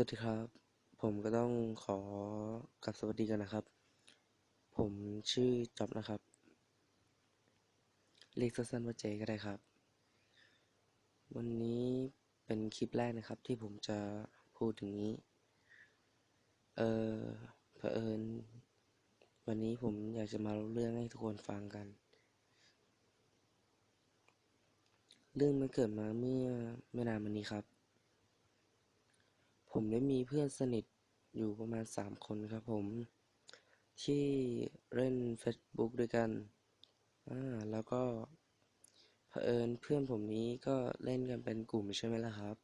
สวัสดีครับ ผมก็ต้องขอกลับสวัสดีกันนะครับ ผมชื่อจ๊อบนะครับ เรียกสั้นๆว่าเจก็ได้ครับ วันนี้เป็นคลิปแรกนะครับที่ผมจะพูดถึงนี้ เออเผอิญ วันนี้ผมอยากจะมาเล่าเรื่องให้ทุกคนฟังกัน เรื่องมันเกิดมาเมื่อไม่นานมานี้ครับ ผมได้มีเพื่อนสนิทอยู่ประมาณสามคนครับผม ที่เล่น Facebook ด้วยกัน อ่า แล้วก็เผอิญเพื่อนผมนี้ก็เล่นกันเป็นกลุ่มใช่ไหมล่ะครับ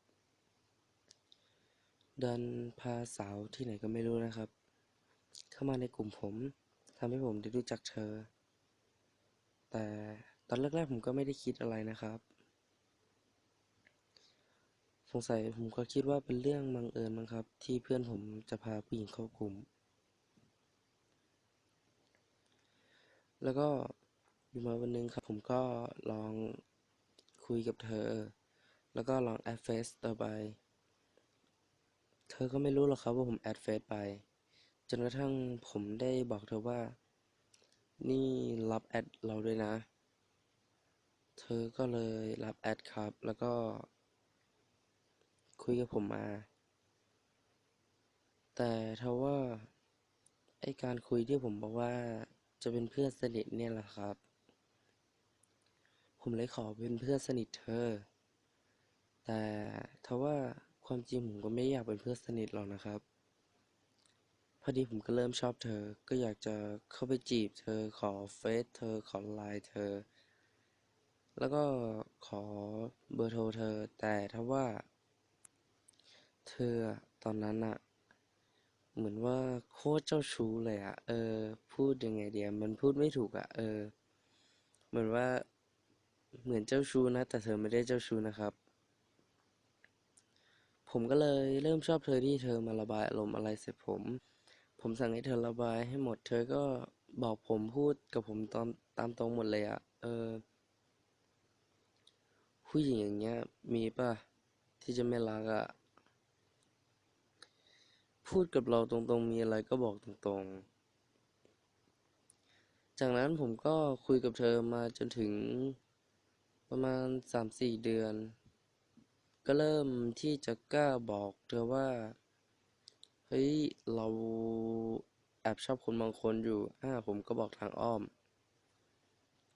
ดันพาสาวที่ไหนก็ไม่รู้นะครับ เข้ามาในกลุ่มผมทำให้ผมได้รู้จักเธอ แต่ตอนแรกๆผมก็ไม่ได้คิดอะไรนะครับ งสัยผมก็คิดว่าเป็นเรื่องบังเอิญมั้งครับ ที่เพื่อนผมจะพาผู้หญิงเข้ากลุ่ม แล้วก็อยู่มาวันหนึงครับ ผมก็ลองคุยกับเธอ แล้วก็ลองแอดเฟซเธอไป เธอก็ไม่รู้หรอกครับว่าผมแอดเฟซไป จนกระทั่งผมได้บอกเธอว่า นี่รับแอดเราด้วยนะ เธอก็เลยรับแอดครับ แล้วก็ คุยกับผมมา แต่ทว่าไอการคุยที่ผมบอกว่าจะเป็นเพื่อนสนิทเนี่ยแหละครับ ผมเลยขอเป็นเพื่อนสนิทเธอ แต่ทว่าความจริงผมก็ไม่อยากเป็นเพื่อนสนิทหรอกนะครับ พอดีผมก็เริ่มชอบเธอ ก็อยากจะเข้าไปจีบเธอ ขอเฟซเธอ ขอไลน์เธอ แล้วก็ขอเบอร์โทรเธอ แต่ถ้าว่า เธออะตอนนั้นอะเหมือนว่าโคตรเจ้าชู้เลยอะเออ พูดยังไงเดียมันพูดไม่ถูกอะเออ เหมือนว่าเหมือนเจ้าชู้นะ แต่เธอไม่ได้เจ้าชู้นะครับ ผมก็เลยเริ่มชอบเธอที่เธอมาระบายอารมณ์อะไรเสร็จผม ผมสั่งให้เธอระบายให้หมด เธอก็บอกผมพูดกับผมตามตามตรงหมดเลยอะเออ ผู้หญิงอย่างเงี้ยมีป่ะที่จะไม่รักอะ พูดกับเราตรงๆ มีอะไรก็บอกตรงๆ จากนั้นผมก็คุยกับเธอมาจนถึงประมาณสามสี่เดือน ก็เริ่มที่จะกล้าบอกเธอว่า เฮ้ย เราแอบชอบคนบางคนอยู่ อ่า ผมก็บอกทางอ้อม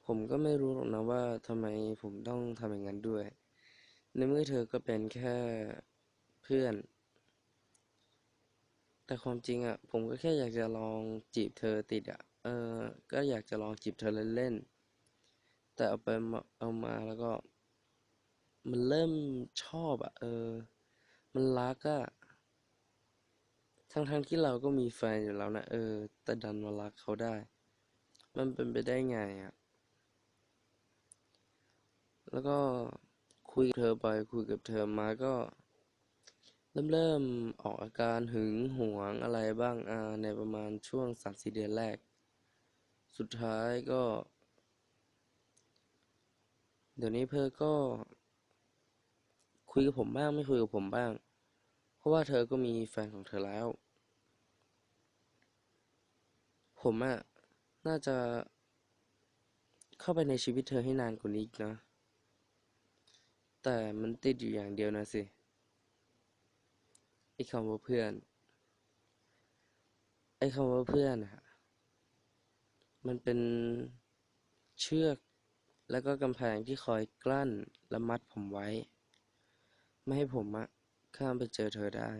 ผมก็ไม่รู้หรอกนะว่าทำไมผมต้องทำอย่างนั้นด้วย ในเมื่อเธอก็เป็นแค่เพื่อน แต่ความจริงอะ ผมก็แค่อยากจะลองจีบเธอติดอะ เออ ก็อยากจะลองจีบเธอเล่นๆ แต่เอาไปมาเอามาแล้วก็ มันเริ่มชอบอะ เออ มันรักอะ ทั้งทั้งที่เราก็มีแฟนอยู่แล้วนะ เออ แต่ดันมารักเขาได้ มันเป็นไปได้ไงอะ แล้วก็คุยกับเธอไปคุยกับเธอมาก็ ริ่มเริ่มออกอาการหึงหวงอะไรบ้างอาในประมาณช่วงสามสี่เดือนแรก สุดท้ายก็ เดี๋ยวนี้เธอก็ คุยกับผมบ้างไม่คุยกับผมบ้าง เพราะว่าเธอก็มีแฟนของเธอแล้ว ผมอะน่าจะ เข้าไปในชีวิตเธอให้นานกว่านี้อีกนะ แต่มันติดอยู่อย่างเดียวนะสิ ไอ้คำว่าเพื่อน ไอ้คำว่าเพื่อนอะมันเป็นเชือกแล้วก็กำแพงที่คอยกลั้นและมัดผมไว้ ไม่ให้ผมอะข้ามไปเจอเธอได้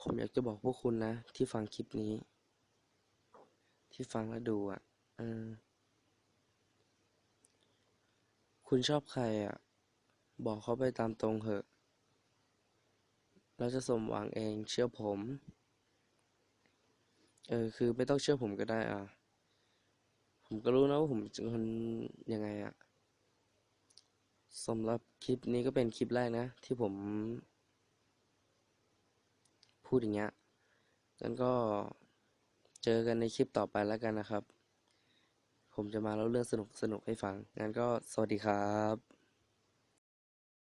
ผมอยากจะบอกพวกคุณนะ ที่ฟังคลิปนี้ ที่ฟังแล้วดูอะคุณชอบใครอะ บอกเขาไปตามตรงเถอะแล้วจะสมหวังเองเชื่อผม เออ คือไม่ต้องเชื่อผมก็ได้อะ ผมก็รู้นะว่าผมเป็นคนยังไงอะสำหรับคลิปนี้ก็เป็นคลิปแรกนะ ที่ผม พูดอย่างเงี้ยงั้นก็เจอกันในคลิปต่อไปแล้วกันนะครับ ผมจะมาเล่าเรื่องสนุกสนุกให้ฟัง งั้นก็สวัสดีครับ